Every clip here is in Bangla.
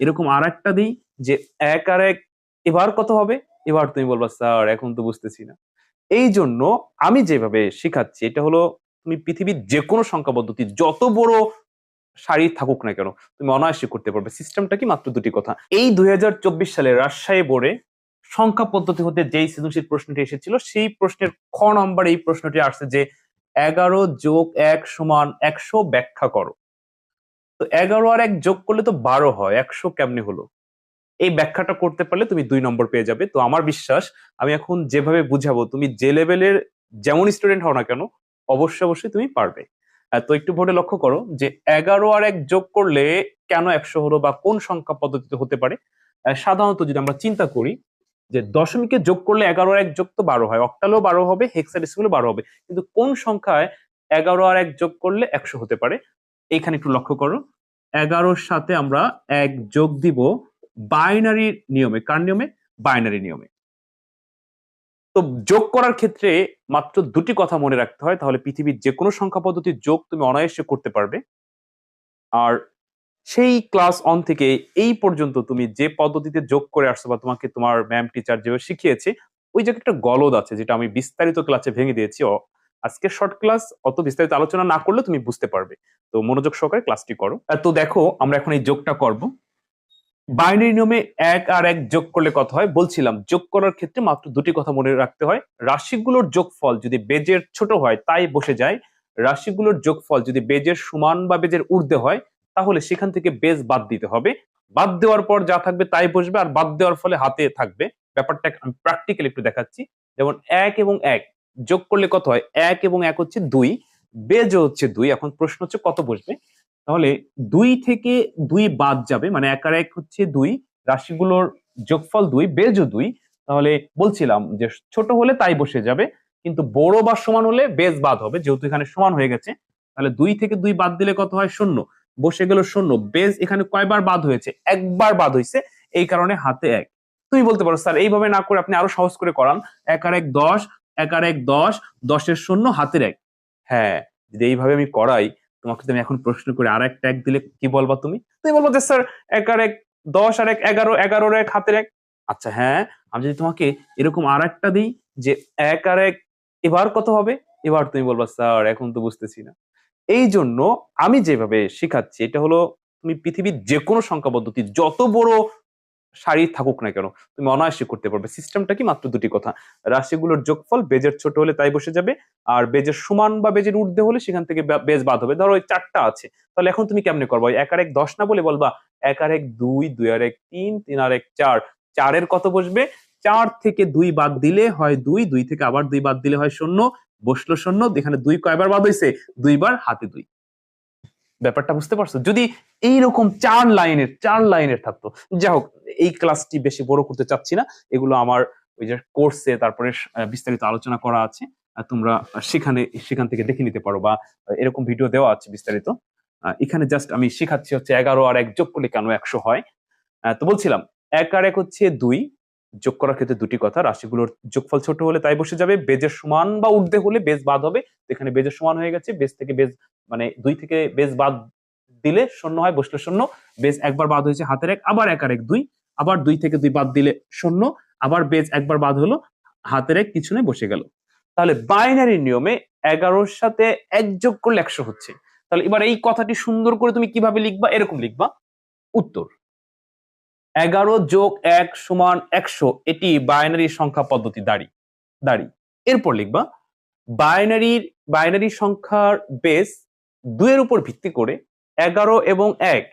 এরকম আর একটা দিই যে এক আর এক, এবার কত হবে? এবার তুমি বলবা, স্যার, এখন তো বুঝতেছি না। এই জন্য আমি যেভাবে শেখাচ্ছি, এটা হলো তুমি পৃথিবীর যে কোনো সংখ্যা পদ্ধতি যত বড় সারি থাকুক না কেন, তুমি অনায়াসে করতে পারবে। সিস্টেমটা কি? মাত্র দুটি কথা। এই দুই হাজার চব্বিশ সালে রাজশাহী বোর্ডে সংখ্যা পদ্ধতি হতে যেই সৃজনশীল প্রশ্নটি এসেছিল, সেই প্রশ্নের খ নম্বর এই প্রশ্নটি আসছে যে এগারো যোগ এক সমান একশো ব্যাখ্যা করো। তো এগারো আর এক যোগ করলে তো বারো হয়, একশো কেমনে হলো? এই ব্যাখ্যাটা করতে পারলে তুমি দুই নম্বর পেয়ে যাবে। তো আমার বিশ্বাস, আমি এখন যেভাবে বুঝাবো, তুমি যে লেভেলের যেমন স্টুডেন্ট হও না কেন, অবশ্যই অবশ্যই তুমি পারবে। তো একটু ভোটে লক্ষ্য করো যে এগারো আর এক যোগ করলে কেন একশো হলো বা কোন সংখ্যা পদ্ধতিতে হতে পারে? সাধারণত যদি আমরা চিন্তা করি যে দশমিকে যোগ করলে এগারো আর এক যোগ তো বারো হয়, অক্টালেও বারো হবে, হেক্সাডেসিমেলও বারো হবে। কিন্তু কোন সংখ্যায় এগারো আর এক যোগ করলে একশো হতে পারে? এইখানে একটু লক্ষ্য করো। এগারোর সাথে আমরা এক যোগ দিব বাইনারি নিয়মে। কার নিয়মে? বাইনারি নিয়মে। তো যোগ করার ক্ষেত্রে মাত্র দুটি কথা মনে রাখতে হয়, তাহলে পৃথিবীর যে কোনো সংখ্যা পদ্ধতির যোগ তুমি অনায়াসে করতে পারবে। আর সেই ক্লাস অন থেকে এই পর্যন্ত তুমি যে পদ্ধতিতে যোগ করে আসছো বা তোমাকে তোমার ম্যাম টিচার যেভাবে শিখিয়েছে, ওই যে একটা গলদ আছে, যেটা আমি বিস্তারিত ক্লাসে ভেঙে দিয়েছি আজকে শর্ট ক্লাস অত বিস্তারিত আলোচনা না করলে তুমি বুঝতে পারবে। তো মনোযোগ সহকারে ক্লাসটি করো। তো দেখো, আমরা এখন এই যোগটা করব। বাইনারি নিয়মে এক আর এক যোগ করলে কত হয়? বলছিলাম, যোগ করার ক্ষেত্রে মাত্র দুটি কথা মনে রাখতে হয়। রাশিগুলোর যোগফল যদি বেজের ছোট হয়, তাই বসে যায়। রাশিগুলোর যোগফল যদি বেজের সমান বা বেজের ঊর্ধ্বে হয়, তাহলে সেখান থেকে বেজ বাদ দিতে হবে। বাদ দেওয়ার পর যা থাকবে তাই বসবে, আর বাদ দেওয়ার ফলে হাতে থাকবে। ব্যাপারটা আমি প্র্যাকটিক্যাল একটু দেখাচ্ছি। যেমন এক এবং এক যোগ করলে কত হয়? এক এবং এক হচ্ছে দুই, বেজ হচ্ছে দুই। এখন প্রশ্ন হচ্ছে কত বসবে? তাহলে দুই থেকে দুই বাদ যাবে মানে এক আর এক হচ্ছে দুই, রাশিগুলোর যোগফল দুই, বেজও দুই। তাহলে বলছিলাম যে ছোট হলে তাই বসে যাবে, কিন্তু বড় বা সমান হলে বেজ বাদ হবে, যেহেতু এখানে সমান হয়ে গেছে। তাহলে দুই থেকে দুই বাদ দিলে কত হয়? শূন্য। বসে গেল শূন্য। বেজ এখানে কয়বার বাদ হয়েছে? একবার বাদ হয়েছে, এই কারণে হাতে এক। তুমি বলতে পারো, স্যার, এইভাবে না করে আপনি আরও সহজ করে করান। এক আর এক দশ এক আর এক, দশ, দশের শূন্য, হাতের এক। হ্যাঁ যদি এইভাবে আমি করাই, তোমাকে তুমি এখন প্রশ্ন করে আর একটা এক দিলে কি বলবা তুমি? তুমি বলব যে, স্যার এক আর এক, দশ আর এক, এগারো, এগারোর এক, হাতের এক। আচ্ছা হ্যাঁ আমি যদি তোমাকে এরকম আর একটা দিই যে, এক আর এক, এবার কত হবে? এবার তুমি বলবা, স্যার, এখন তো বুঝতেছি না। এই জন্য আমি যেভাবে শেখাচ্ছি, এটা হলো তুমি পৃথিবীর যে কোনো সংখ্যা পদ্ধতি যত বড় সারি থাকুক না কেন, তুমি অনায়াসে করতে পারবে। সিস্টেমটা কি মাত্র দুটি কথা, রাশিগুলোর যোগফল বেজের ছোট হলে তাই বসে যাবে, আর বেজের সমান বা বেজের ঊর্ধ্বে হলে সেখান থেকে বেজ বাদ হবে। ধরো ওই চারটা আছে, তাহলে এখন তুমি কেমনে করবা? এক আর এক দশ না বলে বলবা, এক আর এক দুই দুই আর এক তিন তিন আর এক চার। চারের কত বসবে? চার থেকে দুই বাদ দিলে হয় দুই দুই থেকে আবার দুই বাদ দিলে হয় শূন্য, বসল শূন্য এখানে দুই কয়বার বাদ হয়েছে দুইবার হাতে দুই। ব্যাপারটা বুঝতে পারছ? যদি এইরকম চার লাইনের চার লাইনের থাকতো। যাই হোক, এই ক্লাসটি বেশি বড় করতে চাচ্ছি না। এগুলো আমার ওই যে কোর্সে তারপরে বিস্তারিত আলোচনা করা আছে। তোমরা সেখানে, সেখান থেকে দেখে নিতে পারো বা এরকম ভিডিও দেওয়া আছে বিস্তারিত। এখানে জাস্ট আমি শেখাচ্ছি হচ্ছে এগারো আর এক যোগ করলে কেন একশো হয়? তো বলছিলাম, এক আর এক হচ্ছে দুই। যোগ করার ক্ষেত্রে দুটি কথা, রাশিগুলোর যোগফল ছোট হলে তাই বসে যাবে, বেজের সমান বা ঊর্ধ্বে হলে বেজ বাদ হবে এখানে বেজের সমান হয়ে গেছে, বেজ থেকে বেজ মানে দুই থেকে বেজ বাদ দিলে শূন্য হয়, বসলে শূন্য, বেজ একবার বাদ হয়েছে হাতের এক, আবার এক আর এক দুই, আবার দুই থেকে দুই বাদ দিলে শূন্য, আবার বেজ একবার বাদ হলো, হাতের এক, পিছনে বসে গেল। তাহলে বাইনারি নিয়মে এগারোর সাথে এক যোগ করলে একশো হচ্ছে। তাহলে এবার এই কথাটি সুন্দর করে তুমি কীভাবে লিখবা? এরকম লিখবা। উত্তর। এগারো যোগ এক সমান একশো, এটি বাইনারি সংখ্যা পদ্ধতি, দাঁড়ি দাঁড়ি। এরপর লিখবা বাইনারির বাইনারি সংখ্যার বেস দুইয়ের উপর ভিত্তি করে এগারো এবং এক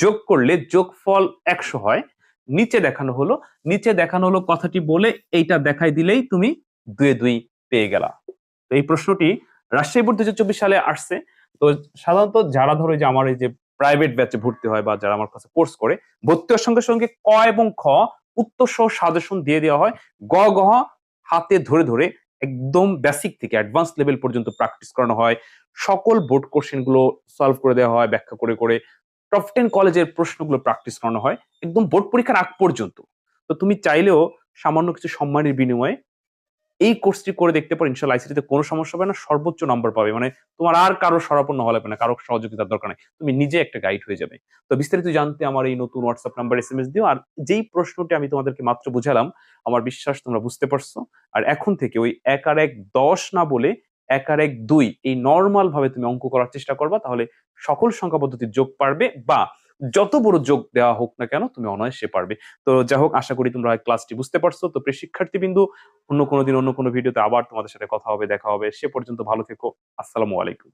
যোগ করলে যোগফল একশো হয়। নিচে দেখানো হলো, নিচে দেখানো হলো কথাটি বলে এইটা দেখাই দিলেই তুমি দুয়ে দুই পেয়ে গেলা। তো এই প্রশ্নটি রাজশাহী বোর্ড দুই সালে আসছে। তো সাধারণত যারা ধরো যে আমার এই যে প্রাইভেট ব্যাচে ভর্তি হয় বা যারা আমার কাছে কোর্স করে ভর্তি হওয়ার সঙ্গে সঙ্গে ক এবং খ উত্তর সহ সাজেশন দিয়ে দেওয়া হয়। গ গহ হাতে ধরে ধরে একদম বেসিক থেকে অ্যাডভান্স লেভেল পর্যন্ত প্র্যাকটিস করানো হয়। সকল বোর্ড কোশ্চেনগুলো সলভ করে দেওয়া হয়, ব্যাখ্যা করে করে টপ টেন কলেজের প্রশ্নগুলো প্র্যাকটিস করানো হয়, একদম বোর্ড পরীক্ষার আগ পর্যন্ত। তো তুমি চাইলেও সামান্য কিছু সম্মানের বিনিময়ে এই কোর্সটি করে দেখতে পারো, ইনশাল্লাহ আইসিটিতে কোনো সমস্যা হবে না, সর্বোচ্চ নম্বর পাবে। মানে তোমার আর কারও সরাপন্ন লাগবে না, কারও সহযোগিতার দরকার নেই। তুমি নিজে একটা গাইড হয়ে যাবে। তো বিস্তারিত জানতে আমার এই নতুন WhatsApp number S M S দিও, আর যেই প্রশ্নটি আমি তোমাদেরকে মাত্র বুঝালাম, আমার বিশ্বাস তোমরা বুঝতে পারছ। আর এখন থেকে ওই এক আর এক দশ না বলে এক আর এক দুই, এই নর্মাল ভাবে তুমি অঙ্ক করার চেষ্টা করবা, তাহলে সকল সংখ্যা পদ্ধতির যোগ পারবে, বা যত বড় যোগ দেওয়া হোক না কেন, তুমি অনায়াসে পারবে। তো যাই হোক, আশা করি তোমরা ক্লাসটি বুঝতে পারছ। তো প্রিয় শিক্ষার্থী বিন্দু অন্য কোনো দিন অন্য কোনো ভিডিওতে আবার তোমাদের সাথে কথা হবে, দেখা হবে। সে পর্যন্ত ভালো থেকো। আসসালামু আলাইকুম।